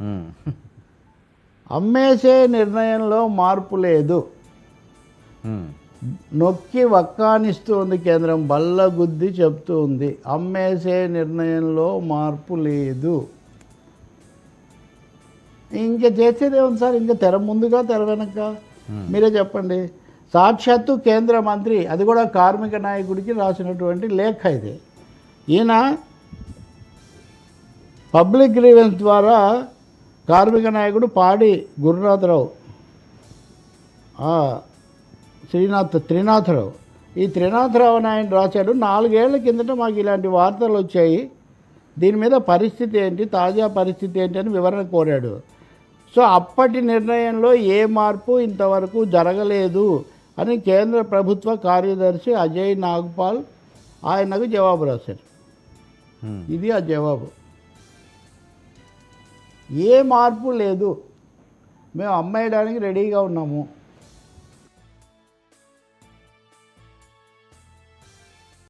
ఉమ్. అమ్మేసే నిర్ణయంలో మార్పు లేదు. ఉమ్. నొక్కి వక్కానిస్తూ ఉంది కేంద్రం బల్ల గుద్ది చెప్తూ ఉంది అమ్మేసే నిర్ణయంలో మార్పు లేదు. ఇంకా చేసేది ఏముంది సార్? ఇంకా తెర ముందుగా తెర వెనక మీరే చెప్పండి. సాక్షాత్తు కేంద్ర మంత్రి అది కూడా కార్మిక నాయకుడికి రాసినటువంటి లేఖ ఇది. ఈయన పబ్లిక్ గ్రీవెన్స్ ద్వారా కార్మిక నాయకుడు పాడి గురునాథరావు. శ్రీనాథ్ త్రినాథరావు. ఈ త్రినాథరావు అని ఆయన రాశాడు. నాలుగేళ్ళ కిందట మాకు ఇలాంటి వార్తలు వచ్చాయి. దీని మీద పరిస్థితి ఏంటి? తాజా పరిస్థితి ఏంటి అని వివరణ కోరాడు. సో అప్పటి నిర్ణయంలో ఏ మార్పు ఇంతవరకు జరగలేదు అని కేంద్ర ప్రభుత్వ కార్యదర్శి అజయ్ నాగ్పాల్ ఆయనకు జవాబు రాశారు. ఇది ఆ జవాబు. ఏ మార్పు లేదు. మేము అమ్మేయడానికి రెడీగా ఉన్నాము.